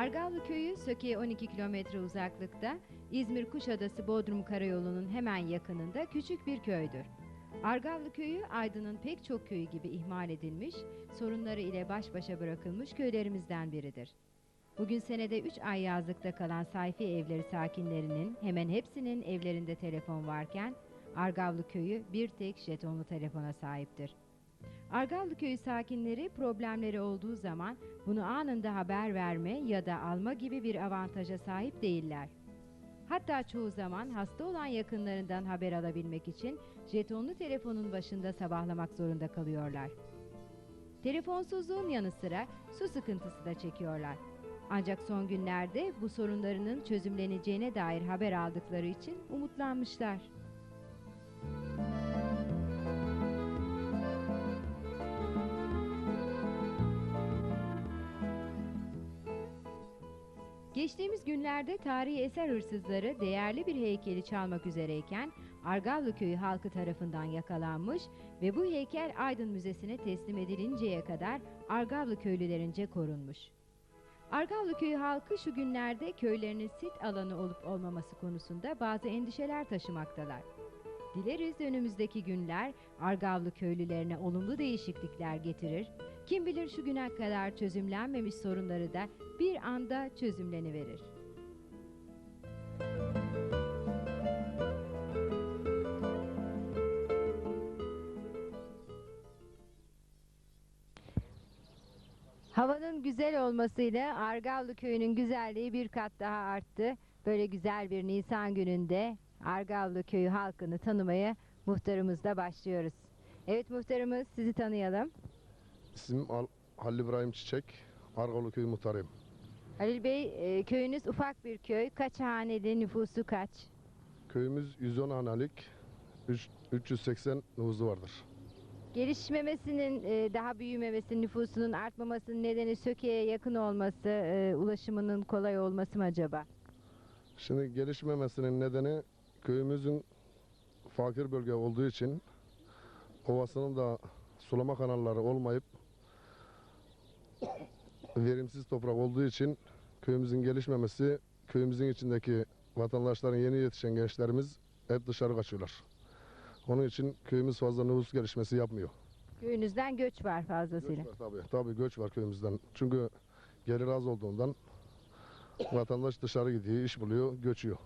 Argavlı köyü Söke'ye 12 kilometre uzaklıkta, İzmir Kuşadası Bodrum Karayolu'nun hemen yakınında küçük bir köydür. Argavlı köyü Aydın'ın pek çok köyü gibi ihmal edilmiş, sorunları ile baş başa bırakılmış köylerimizden biridir. Bugün senede 3 ay yazlıkta kalan sayfi evleri sakinlerinin hemen hepsinin evlerinde telefon varken Argavlı köyü bir tek jetonlu telefona sahiptir. Argavlı köyü sakinleri problemleri olduğu zaman bunu anında haber verme ya da alma gibi bir avantaja sahip değiller. Hatta çoğu zaman hasta olan yakınlarından haber alabilmek için jetonlu telefonun başında sabahlamak zorunda kalıyorlar. Telefonsuzluğun yanı sıra su sıkıntısı da çekiyorlar. Ancak son günlerde bu sorunlarının çözümleneceğine dair haber aldıkları için umutlanmışlar. Geçtiğimiz günlerde tarihi eser hırsızları değerli bir heykeli çalmak üzereyken Argavlı köyü halkı tarafından yakalanmış ve bu heykel Aydın Müzesi'ne teslim edilinceye kadar Argavlı köylülerince korunmuş. Argavlı köyü halkı şu günlerde köylerinin sit alanı olup olmaması konusunda bazı endişeler taşımaktalar. Dileriz önümüzdeki günler Argavlı köylülerine olumlu değişiklikler getirir. Kim bilir şu güne kadar çözümlenmemiş sorunları da bir anda çözümleniverir. Havanın güzel olmasıyla Argavlı köyünün güzelliği bir kat daha arttı. Böyle güzel bir Nisan gününde Argavlı köyü halkını tanımaya muhtarımızla başlıyoruz. Evet muhtarımız sizi tanıyalım. İsmim Al Halil İbrahim Çiçek. Argalı Köyü muhtarıyım. Halil Bey e, köyünüz ufak bir köy. Kaç haneli nüfusu kaç? Köyümüz 110 hanelik, üç- 380 nüfusu vardır. Gelişmemesinin, e, daha büyümemesinin, nüfusunun artmamasının nedeni Söke'ye yakın olması, e, ulaşımının kolay olması mı acaba? Şimdi gelişmemesinin nedeni köyümüzün fakir bölge olduğu için ovasının da sulama kanalları olmayıp verimsiz toprak olduğu için köyümüzün gelişmemesi, köyümüzün içindeki vatandaşların yeni yetişen gençlerimiz hep dışarı kaçıyorlar. Onun için köyümüz fazla nüfus gelişmesi yapmıyor. Köyünüzden göç var fazlasıyla. Göç var tabii. Tabii göç var köyümüzden. Çünkü gelir az olduğundan vatandaş dışarı gidiyor, iş buluyor, göçüyor.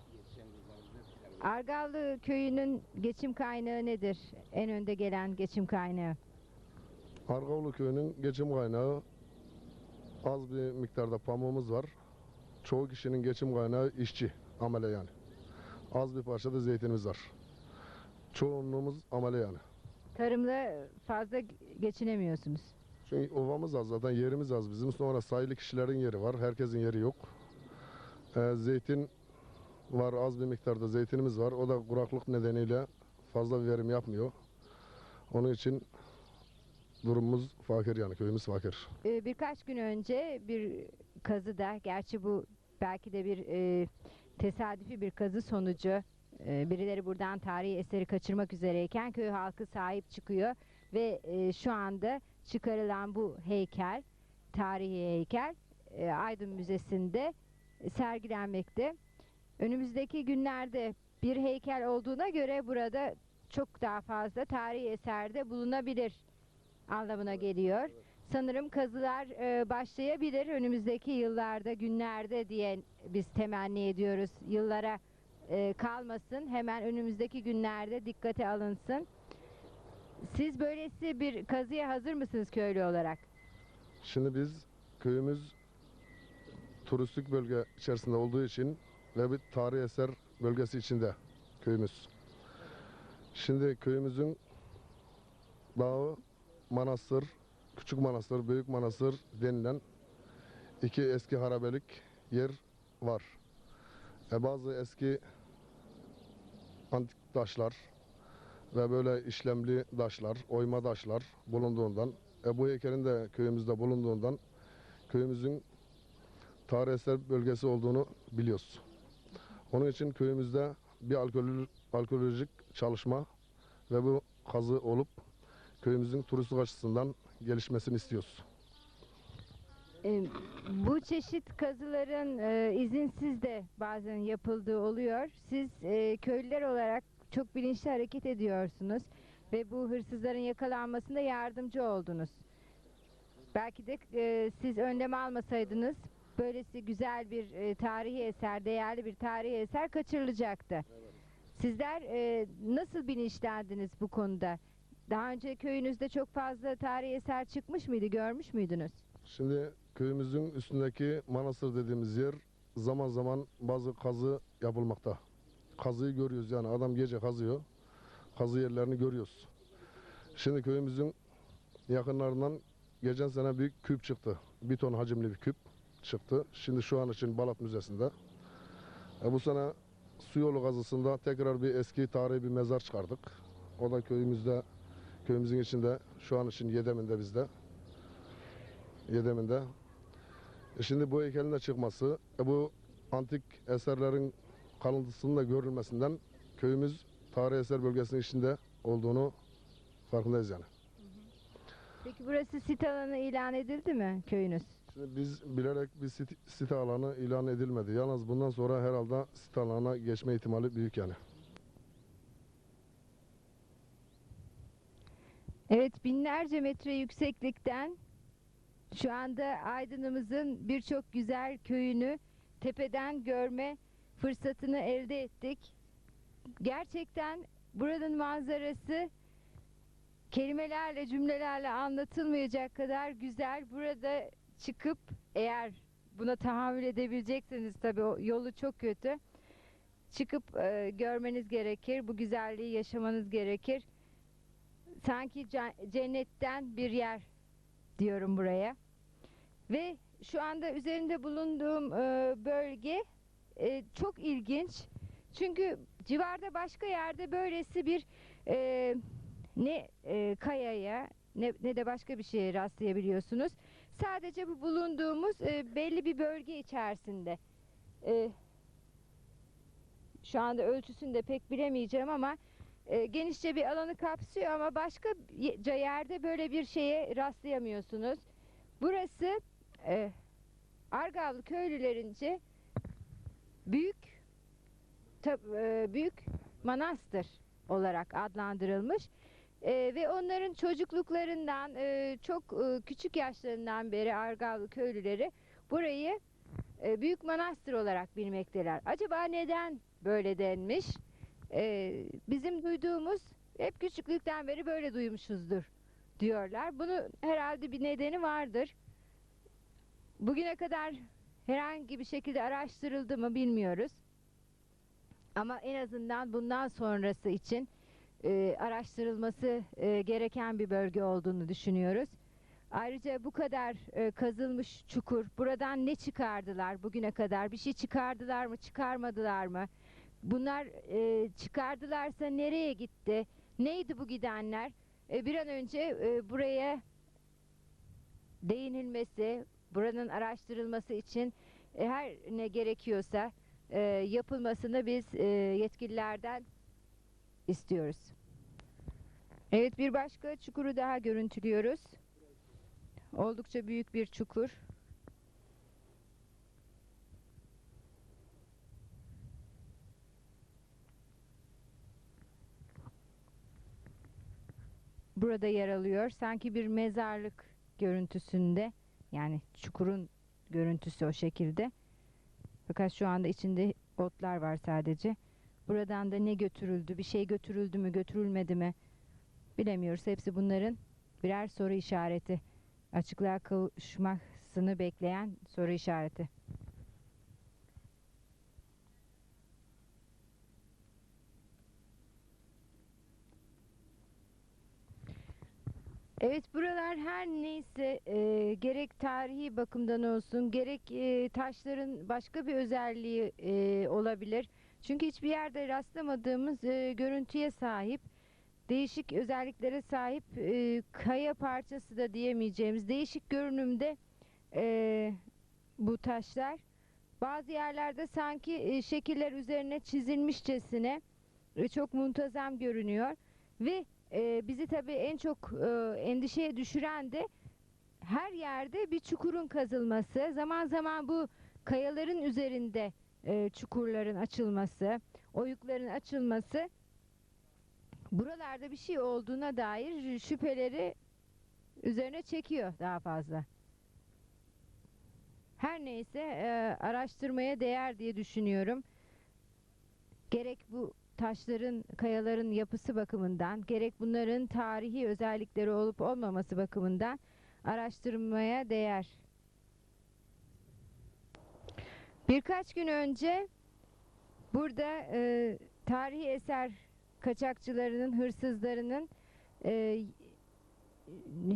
Argavlı köyünün geçim kaynağı nedir? En önde gelen geçim kaynağı. Argavulu köyünün geçim kaynağı az bir miktarda pamuğumuz var. Çoğu kişinin geçim kaynağı işçi, amele yani. Az bir parçada zeytinimiz var. Çoğunluğumuz amele yani. Tarımla fazla geçinemiyorsunuz. Çünkü ovamız az zaten yerimiz az bizim. Sonra sayılı kişilerin yeri var. Herkesin yeri yok. Ee, zeytin var az bir miktarda zeytinimiz var. O da kuraklık nedeniyle fazla bir verim yapmıyor. Onun için durumumuz fakir yani köyümüz fakir. Ee, birkaç gün önce bir kazıda, gerçi bu belki de bir e, tesadüfi bir kazı sonucu e, birileri buradan tarihi eseri kaçırmak üzereyken köy halkı sahip çıkıyor ve e, şu anda çıkarılan bu heykel, tarihi heykel e, Aydın Müzesi'nde sergilenmekte. Önümüzdeki günlerde bir heykel olduğuna göre burada çok daha fazla tarihi eserde bulunabilir anlamına geliyor. Sanırım kazılar e, başlayabilir önümüzdeki yıllarda, günlerde diye biz temenni ediyoruz. Yıllara e, kalmasın, hemen önümüzdeki günlerde dikkate alınsın. Siz böylesi bir kazıya hazır mısınız köylü olarak? Şimdi biz köyümüz turistik bölge içerisinde olduğu için ve bir tarihi eser bölgesi içinde köyümüz. Şimdi köyümüzün dağı, manastır, küçük manastır, büyük manastır denilen iki eski harabelik yer var. E bazı eski antik taşlar ve böyle işlemli taşlar, oyma taşlar bulunduğundan e bu heykelin de köyümüzde bulunduğundan köyümüzün tarih eser bölgesi olduğunu biliyoruz. Onun için köyümüzde bir alkol, alkolojik çalışma ve bu kazı olup köyümüzün turistik açısından gelişmesini istiyoruz. E, bu çeşit kazıların e, izinsiz de bazen yapıldığı oluyor. Siz e, köylüler olarak çok bilinçli hareket ediyorsunuz ve bu hırsızların yakalanmasında yardımcı oldunuz. Belki de e, siz önlem almasaydınız böylesi güzel bir e, tarihi eser, değerli bir tarihi eser kaçırılacaktı. Sizler e, nasıl bilinçlendiniz bu konuda? Daha önce köyünüzde çok fazla tarihi eser çıkmış mıydı, görmüş müydünüz? Şimdi köyümüzün üstündeki manastır dediğimiz yer zaman zaman bazı kazı yapılmakta. Kazıyı görüyoruz yani adam gece kazıyor. Kazı yerlerini görüyoruz. Şimdi köyümüzün yakınlarından geçen sene bir küp çıktı. Bir ton hacimli bir küp çıktı. Şimdi şu an için Balat Müzesi'nde. E bu sene su yolu kazısında tekrar bir eski tarihi bir mezar çıkardık. O da köyümüzde, köyümüzün içinde şu an için Yedeminde bizde. Yedeminde. E şimdi bu heykelin de çıkması, e bu antik eserlerin kalıntısının da görülmesinden köyümüz tarihi eser bölgesinin içinde olduğunu farkındayız yani. Peki burası sit alanı ilan edildi mi köyünüz? Şimdi biz bilerek bir sit- site alanı ilan edilmedi. Yalnız bundan sonra herhalde site alanına geçme ihtimali büyük yani. Evet binlerce metre yükseklikten şu anda Aydın'ımızın birçok güzel köyünü tepeden görme fırsatını elde ettik. Gerçekten buranın manzarası kelimelerle cümlelerle anlatılmayacak kadar güzel. Burada çıkıp eğer buna tahammül edebilecekseniz tabii yolu çok kötü. Çıkıp e, görmeniz gerekir. Bu güzelliği yaşamanız gerekir sanki ce- cennetten bir yer diyorum buraya. Ve şu anda üzerinde bulunduğum e, bölge e, çok ilginç. Çünkü civarda başka yerde böylesi bir e, ne e, kayaya ne, ne de başka bir şeye rastlayabiliyorsunuz. Sadece bu bulunduğumuz belli bir bölge içerisinde. Şu anda ölçüsünü de pek bilemeyeceğim ama e, genişçe bir alanı kapsıyor ama başka yerde böyle bir şeye rastlayamıyorsunuz. Burası e, Argavlı köylülerince büyük tab- e, büyük manastır olarak adlandırılmış. E, ve onların çocukluklarından e, çok e, küçük yaşlarından beri Argavlı köylüleri burayı e, büyük manastır olarak bilmekteler. Acaba neden böyle denmiş? Ee, bizim duyduğumuz hep küçüklükten beri böyle duymuşuzdur diyorlar. Bunu herhalde bir nedeni vardır. Bugüne kadar herhangi bir şekilde araştırıldı mı bilmiyoruz. Ama en azından bundan sonrası için e, araştırılması e, gereken bir bölge olduğunu düşünüyoruz. Ayrıca bu kadar e, kazılmış çukur, buradan ne çıkardılar bugüne kadar? Bir şey çıkardılar mı, çıkarmadılar mı? Bunlar e, çıkardılarsa nereye gitti? Neydi bu gidenler? E, bir an önce e, buraya değinilmesi, buranın araştırılması için e, her ne gerekiyorsa e, yapılmasını biz e, yetkililerden istiyoruz. Evet bir başka çukuru daha görüntülüyoruz. Oldukça büyük bir çukur. Burada yer alıyor. Sanki bir mezarlık görüntüsünde yani çukurun görüntüsü o şekilde. Fakat şu anda içinde otlar var sadece. Buradan da ne götürüldü, bir şey götürüldü mü, götürülmedi mi bilemiyoruz. Hepsi bunların birer soru işareti. Açıklığa kavuşmasını bekleyen soru işareti. Evet buralar her neyse e, gerek tarihi bakımdan olsun gerek e, taşların başka bir özelliği e, olabilir. Çünkü hiçbir yerde rastlamadığımız e, görüntüye sahip değişik özelliklere sahip e, kaya parçası da diyemeyeceğimiz değişik görünümde e, bu taşlar. Bazı yerlerde sanki e, şekiller üzerine çizilmişçesine e, çok muntazam görünüyor ve ee, bizi tabii en çok e, endişeye düşüren de her yerde bir çukurun kazılması, zaman zaman bu kayaların üzerinde e, çukurların açılması, oyukların açılması buralarda bir şey olduğuna dair şüpheleri üzerine çekiyor daha fazla. Her neyse e, araştırmaya değer diye düşünüyorum. Gerek bu taşların, kayaların yapısı bakımından, gerek bunların tarihi özellikleri olup olmaması bakımından araştırmaya değer. Birkaç gün önce burada e, tarihi eser kaçakçılarının, hırsızlarının e,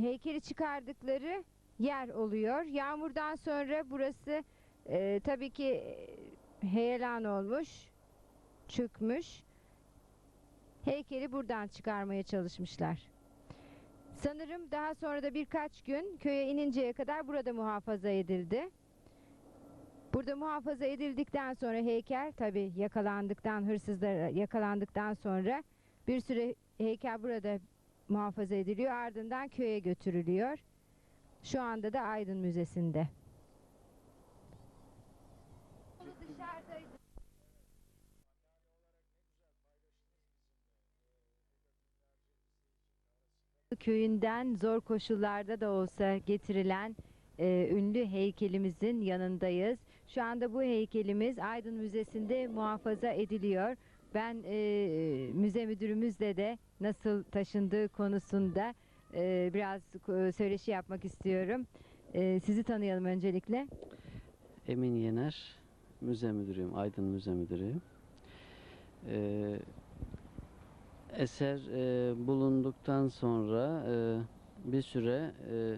heykeli çıkardıkları yer oluyor. Yağmurdan sonra burası e, tabii ki e, heyelan olmuş, çökmüş. Heykeli buradan çıkarmaya çalışmışlar. Sanırım daha sonra da birkaç gün köye ininceye kadar burada muhafaza edildi. Burada muhafaza edildikten sonra heykel tabii yakalandıktan hırsızlar yakalandıktan sonra bir süre heykel burada muhafaza ediliyor. Ardından köye götürülüyor. Şu anda da Aydın Müzesi'nde. Köyünden zor koşullarda da olsa getirilen e, ünlü heykelimizin yanındayız. Şu anda bu heykelimiz Aydın Müzesi'nde muhafaza ediliyor. Ben e, müze müdürümüzle de nasıl taşındığı konusunda e, biraz ko- söyleşi yapmak istiyorum. E, sizi tanıyalım öncelikle. Emin Yener, müze müdürüyüm, Aydın Müze Müdürüyüm. Ee, eser e, bulunduktan sonra e, bir süre e,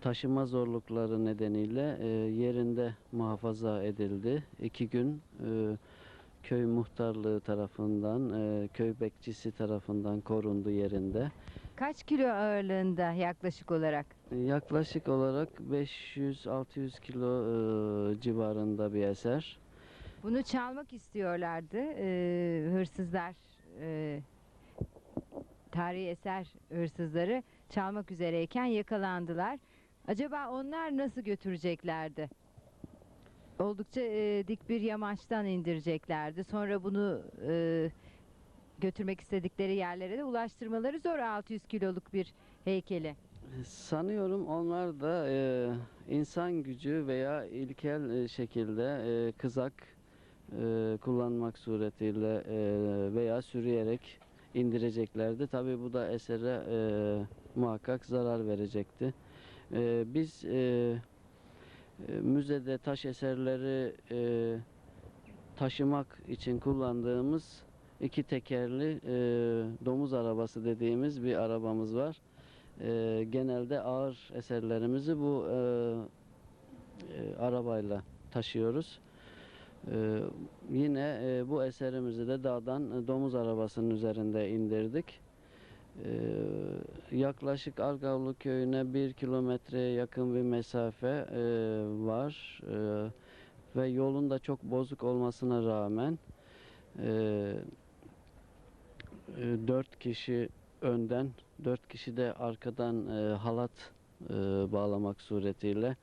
taşıma zorlukları nedeniyle e, yerinde muhafaza edildi. İki gün e, köy muhtarlığı tarafından, e, köy bekçisi tarafından korundu yerinde. Kaç kilo ağırlığında yaklaşık olarak? Yaklaşık olarak 500-600 kilo e, civarında bir eser. Bunu çalmak istiyorlardı e, hırsızlar, e, tarihi eser hırsızları çalmak üzereyken yakalandılar. Acaba onlar nasıl götüreceklerdi? Oldukça e, dik bir yamaçtan indireceklerdi. Sonra bunu e, götürmek istedikleri yerlere de ulaştırmaları zor 600 kiloluk bir heykeli. Sanıyorum onlar da e, insan gücü veya ilkel e, şekilde e, kızak e, kullanmak suretiyle e, veya sürüyerek indireceklerdi. Tabii bu da esere e, muhakkak zarar verecekti. E, biz e, e, müzede taş eserleri e, taşımak için kullandığımız iki tekerli e, domuz arabası dediğimiz bir arabamız var. E, genelde ağır eserlerimizi bu e, e, arabayla taşıyoruz. E, yine e, bu eserimizi de dağdan e, domuz arabasının üzerinde indirdik. E, yaklaşık Argavlı köyüne bir kilometreye yakın bir mesafe e, var E, ve yolun da çok bozuk olmasına rağmen e, e, dört kişi önden, dört kişi de arkadan e, halat e, bağlamak suretiyle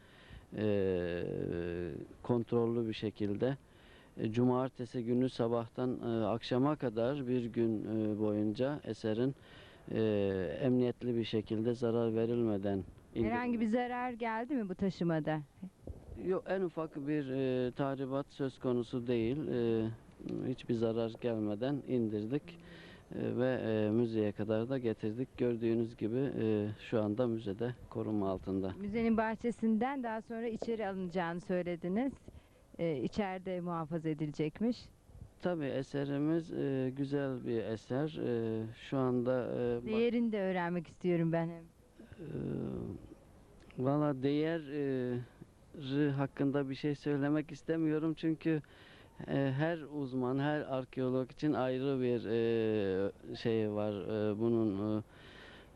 e, kontrollü bir şekilde cumartesi günü sabahtan e, akşama kadar bir gün e, boyunca eserin e, emniyetli bir şekilde zarar verilmeden indir- Herhangi bir zarar geldi mi bu taşımada? Yok en ufak bir e, tahribat söz konusu değil. E, hiçbir zarar gelmeden indirdik E, ve e, müzeye kadar da getirdik. Gördüğünüz gibi e, şu anda müzede koruma altında. Müzenin bahçesinden daha sonra içeri alınacağını söylediniz. Ee, içeride muhafaza edilecekmiş. Tabii eserimiz e, güzel bir eser. E, şu anda e, Değerini de öğrenmek istiyorum ben hem. Eee, Valla değer rı hakkında bir şey söylemek istemiyorum çünkü e, her uzman, her arkeolog için ayrı bir e, şey var. E, bunun e,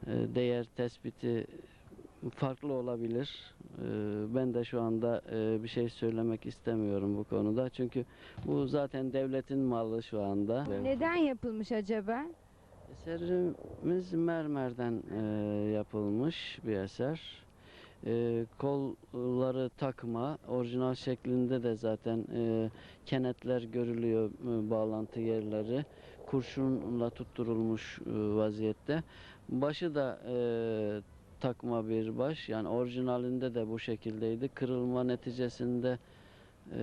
e, değer tespiti farklı olabilir. E, ben de şu anda e, bir şey söylemek istemiyorum bu konuda. Çünkü bu zaten devletin malı şu anda. Neden yapılmış acaba? Eserimiz mermerden e, yapılmış bir eser. E, kolları takma, orijinal şeklinde de zaten kenetler görülüyor bağlantı yerleri. Kurşunla tutturulmuş vaziyette. Başı da e, takma bir baş. Yani orijinalinde de bu şekildeydi. Kırılma neticesinde e,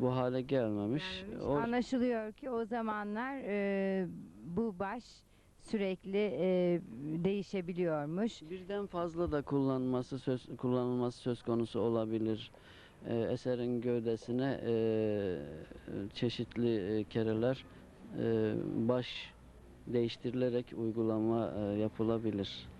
bu hale gelmemiş. Gelmemiş. Or- Anlaşılıyor ki o zamanlar e, bu baş sürekli e, değişebiliyormuş. Birden fazla da kullanması söz kullanılması söz konusu olabilir. Ee, eserin gövdesine e, çeşitli e, kereler e, baş değiştirilerek uygulama e, yapılabilir.